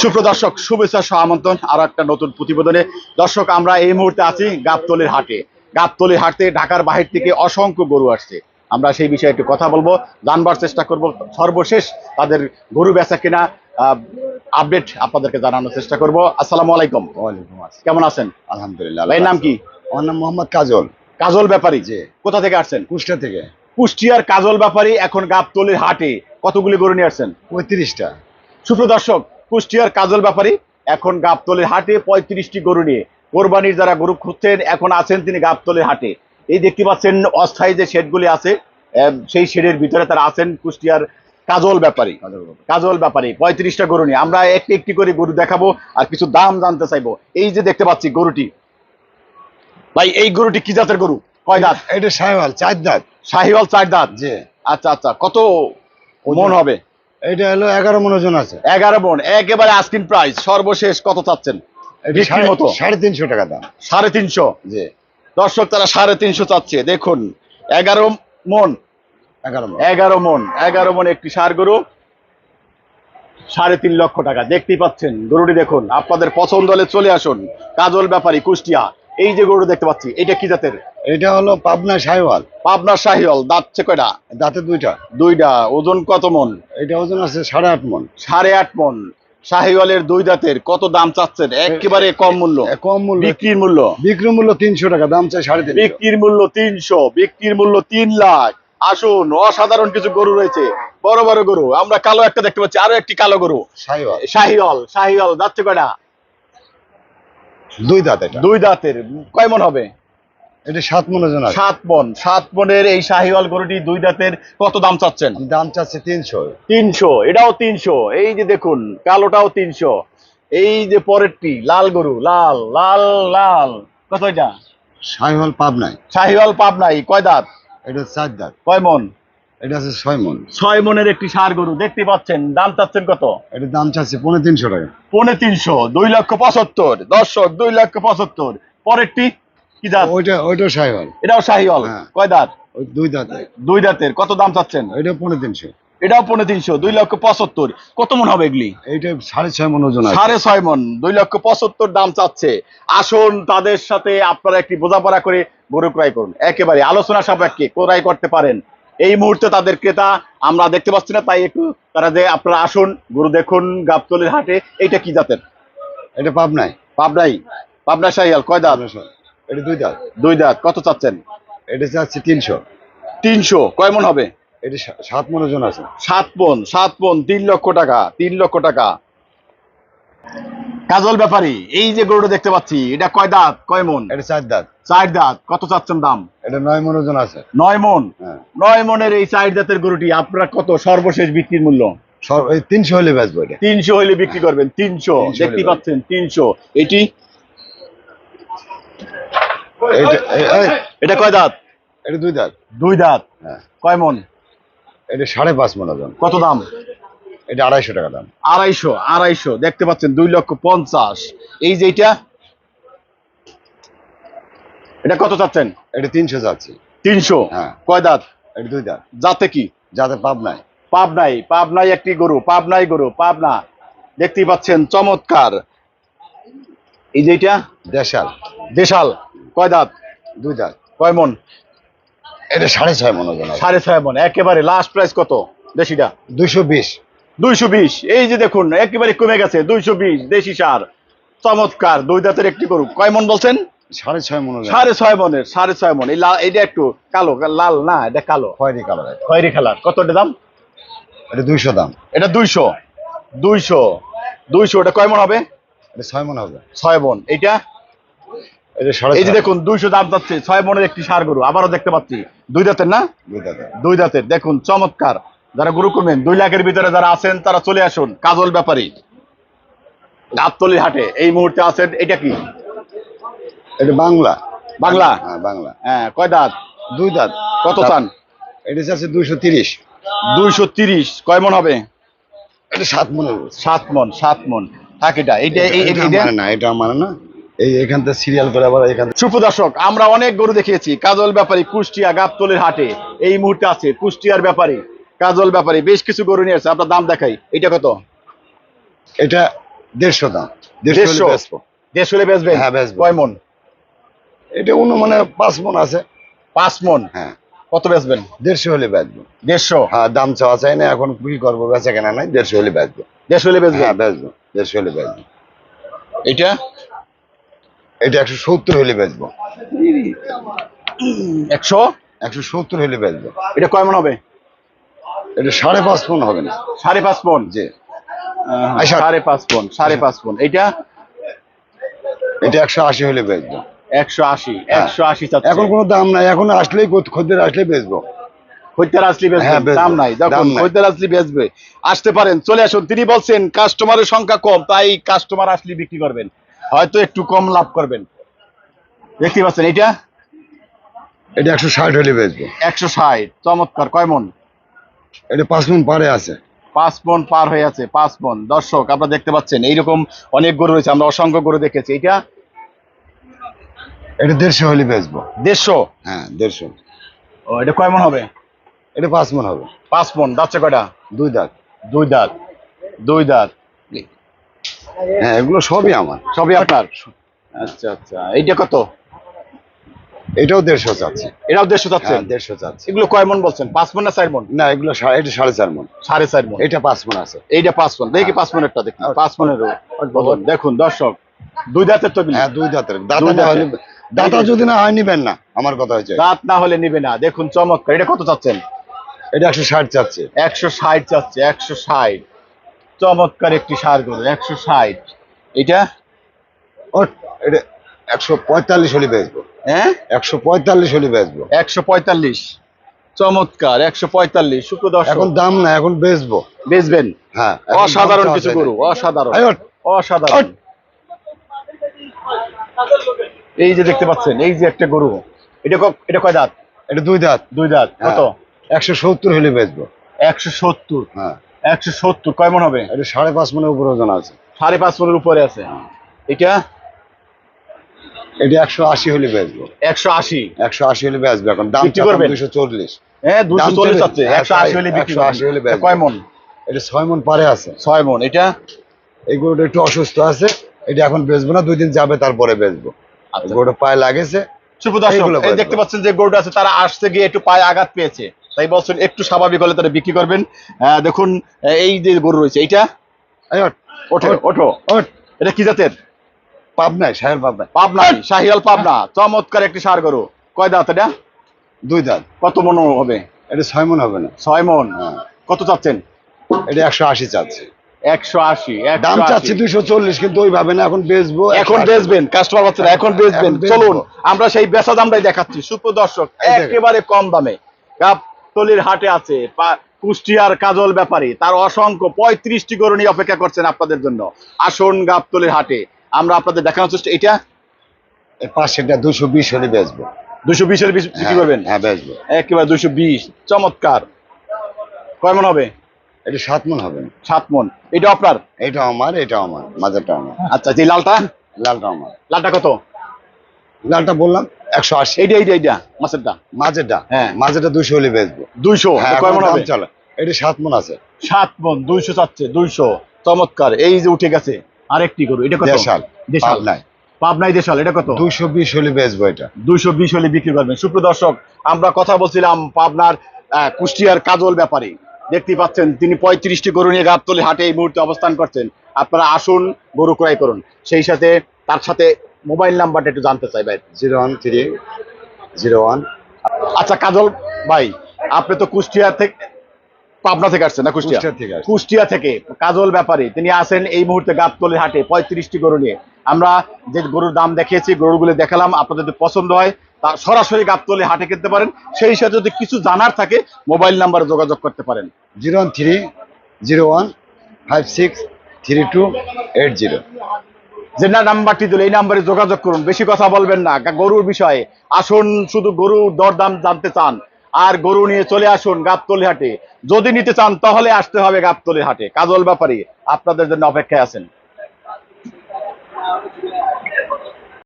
সুপ্রদর্শক শুভেচ্ছা সহ আমন্ত্রণ আরও একটা নতুন প্রতিবেদনে। দর্শক আমরা এই মুহূর্তে আছি গাবতলির হাটে। গাবতলির হাটে ঢাকার বাহির থেকে অসংখ্য গরু আসছে। আমরা সেই বিষয়ে একটু কথা বলব জানবার চেষ্টা করব। সর্বশেষ তাদের গরু বেচা কিনা আপডেট আপনাদেরকে জানানোর চেষ্টা করব। আসসালামু আলাইকুম। ওয়ালাইকুম আসসালাম। কেমন আছেন? আলহামদুলিল্লাহ ভাইয়ের নাম কি? আমার নাম মোহাম্মদ কাজল। কাজল ব্যাপারী যে কোথা থেকে আসছেন? কুষ্টা থেকে। কুষ্টিয়ার কাজল ব্যাপারী এখন গাবতলির হাটে কতগুলি গরু নিয়ে আসছেন? পঁয়ত্রিশটা। সুপ্রদর্শক কুষ্টিয়ার কাজল ব্যাপারী এখন গাবতলের হাটে পঁয়ত্রিশটি গরু নিয়ে। কোরবানির যারা গরু খুঁজছেন এখন আছেন তিনি গাবতলের হাটে। এই দেখতে পাচ্ছেন অস্থায়ী যে শেডগুলি আছে সেই শেডের ভিতরে তারা আছেন কুষ্টিয়ার কাজল ব্যাপারী। কাজল ব্যাপারী পঁয়ত্রিশটা গরু নিয়ে। আমরা একটি একটি করে গরু দেখাবো আর কিছু দাম জানতে চাইব। এই যে দেখতে পাচ্ছি গরুটি। ভাই এই গরুটি কি জাতের গরু? কয় দাঁত? এটা সাহেবাল চার দাঁত। শাহিওয়াল চার দাঁত। জি। আচ্ছা আচ্ছা কত মন হবে? এটা হলো এগারো মন ওজন আছে। এগারো মন একেবারে আস্কিন প্রাইস সর্বশেষ কত চাচ্ছেন? বিক্রির সাড়ে- মতো? সাড়ে তিনশো টাকা দাম। সাড়ে তিনশো? জি। দর্শক তারা সাড়ে তিনশো চাচ্ছে। দেখুন এগারো মন। এগারো মন। এগারো মন এগারো মন একটি সার গরু। সাড়ে তিন লক্ষ টাকা। দেখতেই পাচ্ছেন গরুটি দেখুন। আপনাদের পছন্দ হলে চলে আসুন। কাজল ব্যাপারী কুষ্টিয়া। এই যে গরু দেখতে পাচ্ছি এটা কি জাতের? এটা হলো পাবনা সাহেবাল পাবনার শাহিওল দাঁতছে কয়টা? দাঁতে দুইটা। দুইটা ওজন কত মন? এটা ওজন আছে সাড়ে আট মন। সাড়ে আট মন। শাহিওয়ালের দুই দাঁতের কত দাম চাচ্ছেন? একেবারে কম মূল্য। কম মূল্য। বিক্রির মূল্য? বিক্রি মূল্য তিনশো টাকা দাম চাই সাড়ে তিনশো। বিক্রির মূল্য তিনশো বিক্রির মূল্য তিন লাখ। আসুন অসাধারণ কিছু গরু রয়েছে। বড় বড় গরু। আমরা কালো একটা দেখতে পাচ্ছি আরও একটি কালো গরু। সাহেবাল শাহিওল শাহিওল যাচ্ছে কয়টা? দুই দাঁত এটা। দুই দাঁতের। কয় মন হবে? এটা সাত মন ওজন সাত মন। সাত মনের এই শাহিওয়াল গরুটি দুই দাঁতের কত দাম চাচ্ছেন? দাম চাচ্ছে তিনশো। তিনশো। এটাও তিনশো। এই যে দেখুন কালোটাও তিনশো। এই যে পরেরটি লাল গরু লাল লাল লাল। কত এটা? সাহেবাল পাবনায়। শাহিওয়াল পাবনাই কয় দাঁত? এটা চার দাঁত। কয় মন? এটা আছে ছয় মন। ছয় মনের একটি সার গরু দেখতে পাচ্ছেন দাম চাচ্ছেন কত? এটার দাম চাচ্ছে পনেরো তিনশো টাকা। পৌনে তিনশো দুই লক্ষ পঁচাত্তর দর্শক দুই লক্ষ পঁচাত্তর। পরেরটি কি দাঁত ওইটা ওইটাও সাহেবাল এটাও শাহিওয়াল। কয় দাঁত? দুই দাঁতে। দুই দাঁতের কত দাম চাচ্ছেন? ওইটা পনেরো তিনশো। এটাও পৌনে তিনশো দুই লক্ষ পঁচাত্তর। কত মন হবে এগুলি? এইটা সাড়ে ছয় মন ওজন সাড়ে ছয় মন দুই লক্ষ পঁচাত্তর দাম চাচ্ছে। আসুন তাদের সাথে আপনারা একটি বোঝাপড়া করে গরু ক্রয় করুন। একেবারে আলোচনা সাপেক্ষে ক্রয় করতে পারেন। এই মুহূর্তে তাদের ক্রেতা আমরা দেখতে পাচ্ছি না তাই একটু তারা যে আপনারা আসুন গরু দেখুন গাবতলির হাটে এইটা কি জাতের? এটা পাবনাই। পাবনাই? পাবনা শাহিয়াল কয় দাঁত? এটা দুই দাঁত। দুই দাঁত কত চাচ্ছেন? এটা চাচ্ছে তিনশো। তিনশো কয় মন হবে? এটা সাত মন ওজন আছে। সাত মন সাত মন তিন লক্ষ টাকা তিন লক্ষ টাকা। কাজল ব্যাপারী এই যে গরুটা দেখতে পাচ্ছি এটা কয় দাঁত কয় মন? এটা চার দাঁত। চার দাঁত কত চাচ্ছেন দাম? এটা নয় মন ওজন আছে। নয় মন? হ্যাঁ। নয় মনের এই চার জাতের গরুটি আপনারা কত সর্বশেষ বিক্রির মূল্য? তিনশো হলে বেচবো এটা। তিনশো হলে বিক্রি করবেন তিনশো। 300 দেখতে পাচ্ছেন তিনশো। এটি? এটা কয় দাঁত? এটা দুই দাঁত। দুই দাঁত। হ্যাঁ। কয় মন? এটা সাড়ে পাঁচ মন ওজন কত দাম? এটা আড়াইশো টাকা দাম। আড়াইশো আড়াইশো দেখতে পাচ্ছেন দুই লক্ষ পঞ্চাশ। এই যে এইটা এটা কত চাচ্ছেন? এটা তিনশো যাচ্ছে তিনশো? হ্যাঁ। কয় দাঁত? এটা দুই দাঁত। যাতে কি? যাতে পাবনায় পাবনাই পাবনাই একটি গরু পাবনাই গরু পাবনা। দেখতেই পাচ্ছেন চমৎকার। এই যে এইটা? দেশাল। দেশাল। কয় দাঁত? দুই দাঁত। কয় মন? এটা সাড়ে ছয় মন সাড়ে ছয় মন। একেবারে লাস্ট প্রাইস কত? দেশিটা? দুইশো বিশ। দুইশো বিশ। এই যে দেখুন একেবারে কমে গেছে দুইশো বিশ দেশি সার। চমৎকার দুই দাঁতের একটি গরু। কয় মন বলছেন? সাড়ে ছয় মন সাড়ে ছয় মনের সাড়ে ছয় মন। এই লাল এটা একটু কালো লাল না এটা কালো। খয়েরি কালার। খয়েরি খেলার কত এটা দাম? এটা দুইশো দাম। এটা দুইশো। দুইশো। দুইশো এটা কয় মন হবে? এটা ছয় মন হবে। ছয় মন। এইটা? এটা এই যে দেখুন দুইশো দাম যাচ্ছে ছয় মনের একটি সার গরু। আবারও দেখতে পাচ্ছি। দুই দাঁতের না? দুই দাঁত দুই দাঁতের। দেখুন চমৎকার। যারা গরু করবেন দুই লাখের ভিতরে যারা আছেন তারা চলে আসুন কাজল ব্যাপারী। গাবতলির হাটে এই মুহূর্তে আছেন এটা কি? এটা বাংলা। বাংলা? হ্যাঁ বাংলা। হ্যাঁ কয় দাঁত? দুই দাঁত। কত চান? এটা আছে দুইশো তিরিশ। দুইশো তিরিশ কয় মন হবে? এটা সাত মনের সাত মন সাত মন। থাক এটা এইটা এটা মানে না এটা মানে না। এই এখান থেকে সিরিয়াল করে আবার এখান সুপ্রদর্শক আমরা অনেক গরু দেখিয়েছি কাজল ব্যাপারী কুষ্টিয়া গাবতলির হাটে এই মুহূর্তে আছে কুষ্টিয়ার ব্যাপারী। কাজল ব্যাপারে বেশ কিছু গরু নিয়ে আসছে আপনার দাম দেখাই। এটা কত? এটা দেড়শো দাম। দেড়শো দেড়শো? বেচবো। হলে বেচবেন? হ্যাঁ, বেচবো। কয় মন? এটা অন্য মানে পাঁচ মন আছে। পাঁচ মন? হ্যাঁ। কত বেচবেন? দেড়শো হলে বেচবো। দেড়শো? হ্যাঁ দাম চাওয়া চাই না এখন কি করব বেচা কেনা নাই দেড়শো হলে বেচবো। দেশ হলে বেচবেন? হ্যাঁ বেচবো দেড়শো হলে বেচবো। এটা? এটা একশো সত্তর হলে বেচবো। একশো? একশো সত্তর হলে বেচবো। এটা কয় মন হবে? এটা সাড়ে পাঁচ মন হবে না। সাড়ে পাঁচ জি। আচ্ছা। সাড়ে পাঁচ মন সাড়ে পাঁচ মন এটা এটা একশো আশি হলে বেচবো। একশো আশি হ্যাঁ। একশো আশি এখন কোনো দাম নাই। এখন আসলেই খদ্দের আসলেই বেচবো। খদ্দের আসলি হ্যাঁ, দাম নাই। দেখুন খদ্দের আসলি বেচবে। আসতে পারেন চলে আসুন। তিনি বলছেন কাস্টমারের সংখ্যা কম তাই কাস্টমার আসলে বিক্রি করবেন। হয়তো একটু কম লাভ করবেন। দেখতে পাচ্ছেন এটা এটা একশো ষাট হলে বেচবো। একশো ষাট চমৎকার। কয় মন? এটা পাঁচ মন পারে আছে। পাঁচ মন পার হয়ে আছে পাঁচ মন। দর্শক আপনারা দেখতে পাচ্ছেন এইরকম অনেক গরু রয়েছে আমরা অসংখ্য গরু দেখেছি। এটা এটা দেড়শো হলে বেচবো। দেড়শো? হ্যাঁ দেড়শো। ও এটা কয় মন হবে? এটা পাঁচ মন হবে। পাঁচ মন যাচ্ছে কয়টা? দুই দাঁত। দুই দাঁত। দুই দাঁত। হ্যাঁ এগুলো সবই আমার। সবই আপনার? আচ্ছা আচ্ছা। এইটা কত? এটাও দেড়শো চাচ্ছে এটাও দেড়শো চাচ্ছেন হ্যাঁ দেড়শো চাচ্ছে এগুলো কয় মন বলছেন? পাঁচ মন না চার মন? না এগুলো এটা সাড়ে চার মন। সাড়ে চার মন। এটা পাঁচ মন আছে। এইটা পাঁচ মন। দেখি পাঁচ মনেরটা দেখুন পাঁচ মনের দেখুন দর্শক দুই দাঁতের তো হ্যাঁ দুই দাঁতের। দাঁতা যদি না হয় নিবেন না আমার কথা হয়েছে দাঁত না হলে নিবে না। দেখুন চমৎকার। এটা কত চাচ্ছেন? এটা একশো ষাট চাচ্ছে। একশো ষাট চাচ্ছে একশো ষাট। চমৎকার একটি সার গরু একশো ষাট। এটা? ও এটা একশো পঁয়তাল্লিশ হলে বেচবো। হ্যাঁ? একশো পঁয়তাল্লিশ হলে বেচবো। একশো পঁয়তাল্লিশ। চমৎকার একশো পঁয়তাল্লিশ। শুক্র এখন দাম না এখন বেচবো। বেচবেন? হ্যাঁ অসাধারণ কিছু গরু অসাধারণ। অসাধারণ। এই যে দেখতে পাচ্ছেন এই যে একটা গরু। এটা এটা কয় দাঁত? এটা দুই দাঁত। দুই দাঁত। কত? একশো সত্তর হলে বেচবো। একশো সত্তর? হ্যাঁ। একশো সত্তর। কয় মন হবে? এটা সাড়ে পাঁচ মনের উপর ওজন আছে। সাড়ে পাঁচ মনের উপরে আছে। এটা? এটা একশো আশি হলে বেচবো। একশো আশি? একশো আশি হলে বেচবো এখন দাম করবেন? দুশো চল্লিশ। হ্যাঁ দুশো চল্লিশ আছে হ্যাঁ, একশো আশি হলে বিক্রি 180 হলে বেচবো। কয় মন? এটা ছয় মন পারে আছে। ছয় মন এটা? এই গরুটা একটু অসুস্থ আছে এটা এখন বেচবো না দুই দিন যাবে তারপরে বেচবো। আচ্ছা। গরুটা পায়ে লাগেছে। দেখতে পাচ্ছেন যে গরুটা আছে তারা আসতে গিয়ে একটু পায়ে আঘাত পেয়েছে। তাই বলছেন একটু স্বাভাবিক হলে তারা বিক্রি করবেন। দেখুন এই যে গরু রয়েছে এইটা? এই ওঠ, ওঠো ওঠো। ওঠ। এটা কি জাতের? পাবনায় সাহের পাবনায়। পাবনা শাহিয়াল পাবনা চমৎকার একটি সার গরু। কয় দাঁত এটা? দুই দাঁত। কত মন হবে? এটা ছয় মন হবে না। ছয় মন। হ্যাঁ। কত চাচ্ছেন? এটা একশো আশি চাচ্ছে। একশো আশি দাম চাচ্ছি দুইশো চল্লিশ কিন্তু ওইভাবে না এখন বেচবো এখন বেচবেন কাস্টমার পাচ্ছেন এখন বেচবেন। চলুন আমরা সেই বেচা দামটাই দেখাচ্ছি। সুপ্র দর্শক একেবারে কম দামে। গাবতলির হাটে আছে কুষ্টিয়ার কাজল ব্যাপারী। তার অসংখ্য পঁয়ত্রিশটি গরু নিয়ে অপেক্ষা করছেন আপনাদের জন্য। আসুন গাবতলির হাটে। আমরা আপনাদের দেখানোর চেষ্টা এটা এই পাঁচশোটা দুশো বিশ হলে বেচবো। দুশো বিশের বিক্রি হ্যাঁ, করবেন? হ্যাঁ বেচবো। একেবারে দুশো বিশ। চমৎকার। কয় মন হবে? এটা সাত মন হবে সাত মন। এটা আপনার? এটা আমার এটা আমার মাঝেরটা আমার। আচ্ছা যে লালটা? লালটা আমার। লালটা কত? লালটা বললাম একশো আশি। এইটা এইটা এইটা মাছেরটা মাঝেরটা। হ্যাঁ। মাঝেরটা দুশো হলে বেচবো। দুইশো? হ্যাঁ কয় মন হবে? চলে। এটা সাত মন আছে। সাত মন দুইশো চাচ্ছে দুইশো। চমৎকার। এই যে উঠে গেছে। আরেকটি গরু এটা কত? দেশাল দেশাল। পাবনায়। পাবনাই দেশাল এটা কত? দুশো বিশ হলে বেচবো এটা। দুইশো বিশ হলে বিক্রি করবেন। সুপ্রদর্শক আমরা কথা বলছিলাম পাবনার কুষ্টিয়ার কাজল ব্যাপারে। দেখতে পাচ্ছেন তিনি পঁয়ত্রিশটি গরু নিয়ে গাবতলি হাটে এই মুহূর্তে অবস্থান করছেন। আপনারা আসুন গরু ক্রয় করুন। সেই সাথে তার সাথে মোবাইল নাম্বারটা একটু জানতে চাই ভাই। Zero one three zero one. আচ্ছা কাজল ভাই আপনি তো কুষ্টিয়া থেকে পাবনা থেকে আসছেন না কুষ্টিয়া? কুষ্টিয়া থেকে কুষ্টিয়া থেকে। কাজল ব্যাপারী তিনি আছেন এই মুহূর্তে গাবতলির হাটে পঁয়ত্রিশটি গরু নিয়ে। আমরা যে গরুর দাম দেখিয়েছি গরুগুলো দেখালাম আপনাদের যদি পছন্দ হয় তা সরাসরি গাবতলি হাটে কিনতে পারেন। সেই সাথে যদি কিছু জানার থাকে মোবাইল নাম্বারে যোগাযোগ করতে পারেন। Zero one three zero one five six three two eight zero. যে না নাম্বারটি দিল এই নাম্বারে যোগাযোগ করুন। বেশি কথা বলবেন না। গরুর বিষয়ে আসুন শুধু গরু দরদাম জানতে চান। আর গরু নিয়ে চলে আসুন গাবতলি হাটে। যদি নিতে চান, তাহলে আসতে হবে গাবতলি হাটে। কাজল ব্যাপারী, আপনাদের জন্য অপেক্ষায় আছেন।